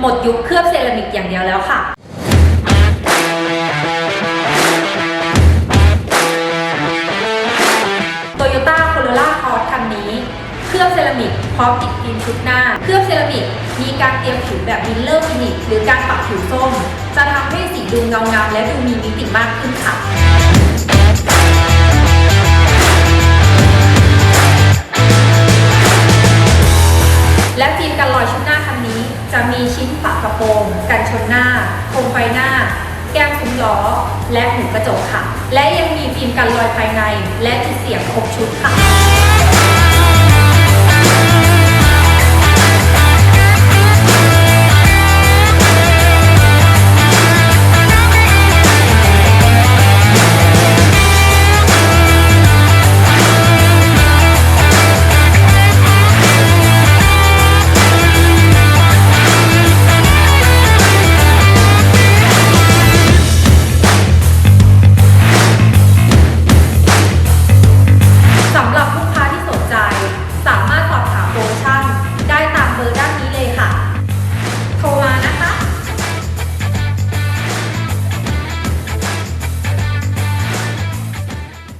หมดยุคเคลือบเซรามิกอย่างเดียวแล้วค่ะ Toyota Corolla Cross คันนี้เคลือบเซรามิกพร้อมติดฟิล์มชุดหน้า เคลือบเซรามิกมีการเตรียมผิวแบบมิลเลอร์ฟินิชหรือการปรับผิวส้ม จะทำให้สีดูเงางามและดูมีมิติมากขึ้นค่ะ ฟิล์มกันรอยชุดหน้าคันนี้ จะมีชิ้นฝากระโปรงกันชนหน้าโคมไฟหน้า แก้มคุ้มล้อ และหูกระจกค่ะ และยังมีฟิล์มกันรอยภายใน และจุดเสียงครบชุดค่ะ